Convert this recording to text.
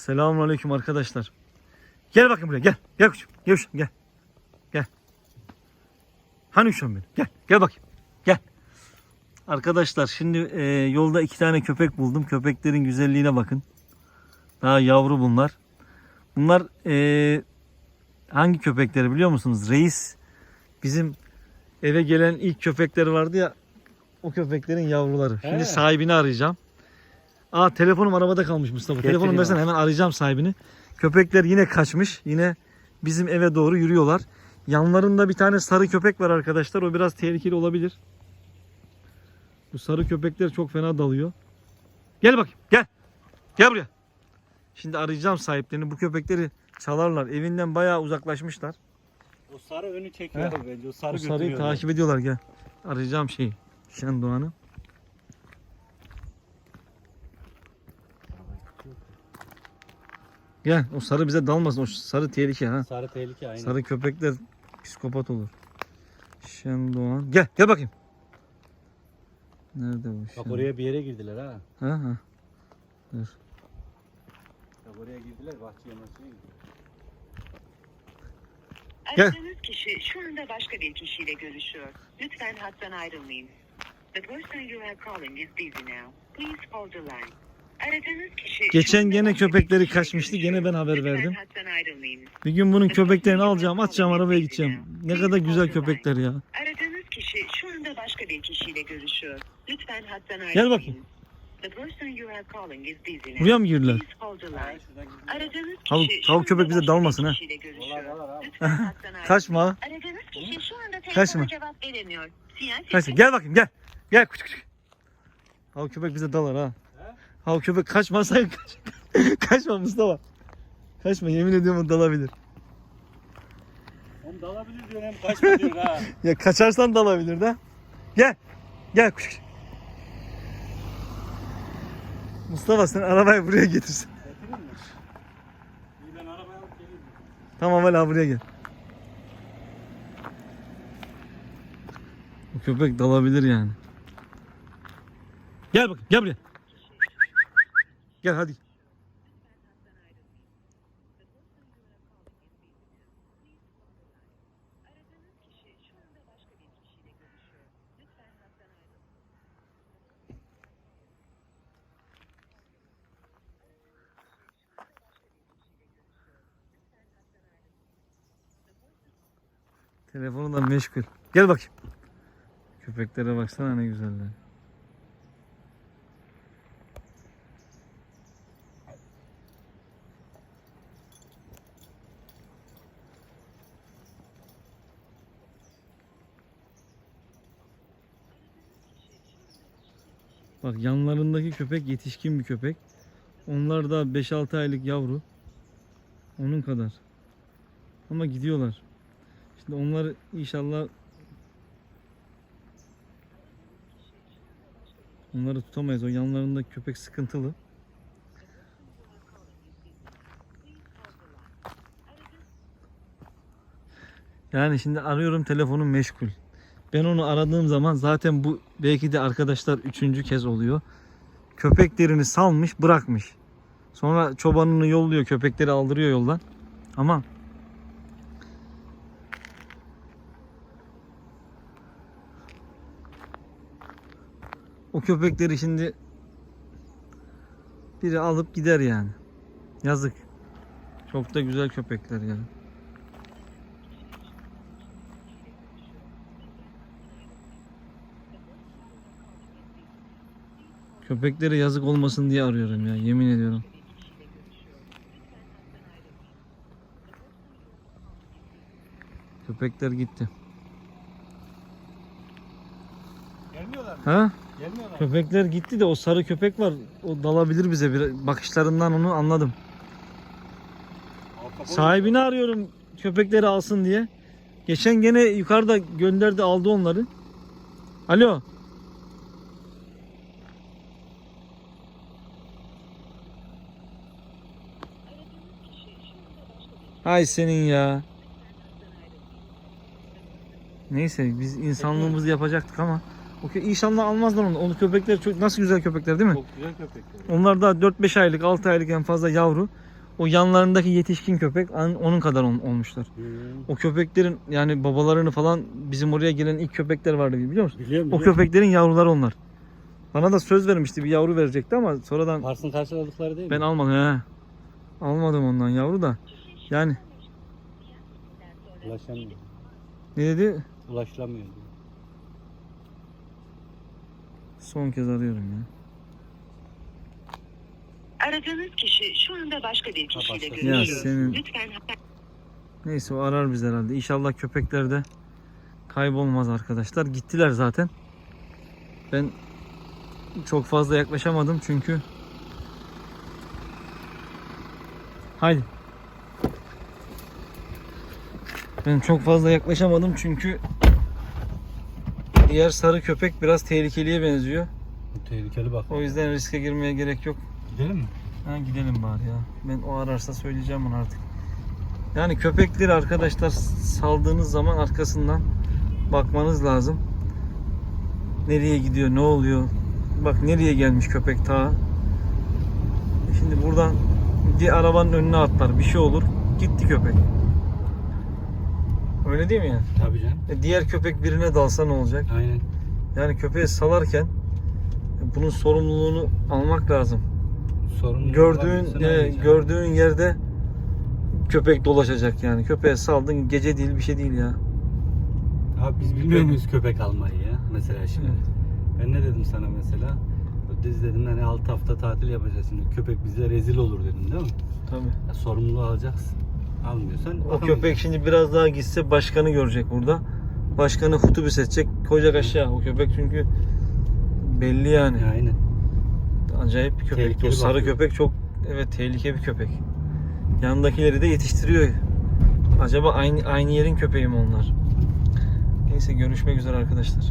Selamünaleyküm arkadaşlar. Gel bakayım buraya gel. Gel kuşum. Gel kuşum gel. Gel. Hani kuşum benim. Gel. Gel bakayım. Gel. Arkadaşlar şimdi e, yolda iki tane köpek buldum. Köpeklerin güzelliğine bakın. Daha yavru bunlar. Bunlar e, hangi köpekleri biliyor musunuz? Reis bizim eve gelen ilk köpekleri vardı ya o köpeklerin yavruları. Şimdi He. sahibini arayacağım. Aa telefonum arabada kalmış Mustafa. Getireyim Telefonum versene abi. hemen arayacağım sahibini. Köpekler yine kaçmış. Yine bizim eve doğru yürüyorlar. Yanlarında bir tane sarı köpek var arkadaşlar. O biraz tehlikeli olabilir. Bu sarı köpekler çok fena dalıyor. Gel bakayım gel. Gel buraya. Şimdi arayacağım sahiplerini. Bu köpekleri çalarlar. Evinden bayağı uzaklaşmışlar. O sarı önü çekiyor He. bence. O sarı O sarıyı götürüyor. takip ediyorlar gel. Arayacağım şeyi. Şen Gel o sarı bize dalmasın. O sarı tehlike ha. Sarı tehlike aynen. Sarı köpekler psikopat olur. Şen Doğan. Gel gel bakayım. Nerede bu? Bak oraya bir yere girdiler ha. Ha ha. Dur. Bak oraya girdiler bahçeye bahçeye girdiler. Gel. Aradığınız kişi şu anda başka bir kişiyle görüşüyor. Lütfen hattan ayrılmayın. The person you are calling is busy now. Please hold the line. Aradığınız kişi şu Geçen gene köpekleri kaçmıştı, gene ben haber Lütfen verdim. hattan ayrılmayın. Bir gün bunun köpeklerini alacağım, atacağım arabaya gideceğim. Ne kadar güzel köpekler ya. Aradığınız kişi şu anda başka bir kişiyle görüşüyor. Lütfen hattan ayrılmayın. Gel bakayım. The person you are calling is busy now. Buraya mı girdiler? Please hold the line. Şuradan girdiler. Aradığınız Tavuk- kişi şu tavuk anda köpek bize başka bir dalmasın ha. kişiyle görüşüyor. Lütfen hattan ayrılmayın. Kaçma. Aradığınız kişi şu anda telefona Kaçma. cevap veremiyor. Sinyal Kaç. sesi- Gel bakayım gel. Gel. Küçük küçük. Hav köpek bize dalar ha. He? Hav köpek kaçma sakın kaç. kaçma Mustafa. Kaçma yemin ediyorum o dalabilir. Hem dalabilir diyor hem kaçma diyor ha. Ya kaçarsan dalabilir de. Gel. Gel küçük. Mustafa sen arabayı buraya getirsin. Getirir mi? İyi ben arabaya alıp geleyim. Tamam hala buraya gel. Bu köpek dalabilir yani. Gel bakayım gel buraya. Gel hadi. Telefonu da meşgul. Gel bakayım. Köpeklere baksana ne güzeller. Bak yanlarındaki köpek yetişkin bir köpek. Onlar da 5-6 aylık yavru. Onun kadar. Ama gidiyorlar. Şimdi onlar inşallah onları tutamayız. O yanlarında köpek sıkıntılı. Yani şimdi arıyorum telefonum meşgul. Ben onu aradığım zaman zaten bu belki de arkadaşlar üçüncü kez oluyor. Köpeklerini salmış bırakmış. Sonra çobanını yolluyor köpekleri aldırıyor yoldan. Ama O köpekleri şimdi biri alıp gider yani. Yazık. Çok da güzel köpekler yani. Köpeklere yazık olmasın diye arıyorum ya yemin ediyorum. Köpekler gitti. Gelmiyorlar mı? Ha? Gelmiyorlar? Köpekler gitti de o sarı köpek var. O dalabilir bize. Bir bakışlarından onu anladım. Sahibini arıyorum köpekleri alsın diye. Geçen gene yukarıda gönderdi aldı onları. Alo. Hay senin ya. Neyse biz insanlığımızı yapacaktık ama o inşallah almazlar onu. Onu köpekler çok nasıl güzel köpekler değil mi? Çok güzel köpekler. Onlar da 4-5 aylık, 6 aylık en fazla yavru. O yanlarındaki yetişkin köpek onun kadar ol- olmuşlar. Hmm. O köpeklerin yani babalarını falan bizim oraya gelen ilk köpekler vardı biliyor musun? Biliyorum O biliyorum. köpeklerin yavruları onlar. Bana da söz vermişti bir yavru verecekti ama sonradan Pars'ın karşıladıkları değil ben mi? almadım he. Almadım ondan yavru da. Yani Ulaşamıyor. ne dedi? Ulaşılamıyor. diyor. Son kez arıyorum ya. Aradığınız kişi şu anda başka bir kişiyle başka- Ya görüşüyor. senin Lütfen neyse o arar biz herhalde. İnşallah köpekler de kaybolmaz arkadaşlar. Gittiler zaten. Ben çok fazla yaklaşamadım çünkü Haydi. Ben çok fazla yaklaşamadım çünkü diğer sarı köpek biraz tehlikeliye benziyor. Tehlikeli bak. O yüzden riske girmeye gerek yok. Gidelim mi? Ha gidelim bari ya. Ben o ararsa söyleyeceğim onu artık. Yani köpekleri arkadaşlar saldığınız zaman arkasından bakmanız lazım. Nereye gidiyor, ne oluyor? Bak nereye gelmiş köpek ta. Şimdi buradan bir arabanın önüne atlar, bir şey olur. Gitti köpek. Öyle değil mi yani? Tabii canım. E, diğer köpek birine dalsa ne olacak? Aynen. Yani köpeği salarken bunun sorumluluğunu almak lazım. Sorun gördüğün e, gördüğün yerde köpek dolaşacak yani. Köpeğe saldın gece değil bir şey değil ya. Abi biz bilmiyor muyuz köpek almayı ya? Mesela şimdi. Ben ne dedim sana mesela? Biz dedim hani 6 hafta tatil yapacağız şimdi. Köpek bize rezil olur dedim değil mi? Tabii. Ya, sorumluluğu alacaksın. Almıyorsan O köpek şimdi biraz daha gitse başkanı görecek burada. Başkanı hutubis edecek. Koyacak aşağı. O köpek çünkü belli yani. Ya, Aynen. Acayip bir köpek. Tehlikeli O sarı bakıyor. köpek çok evet tehlike bir köpek. Yandakileri de yetiştiriyor. Acaba aynı aynı yerin köpeği mi onlar? Neyse görüşmek üzere arkadaşlar.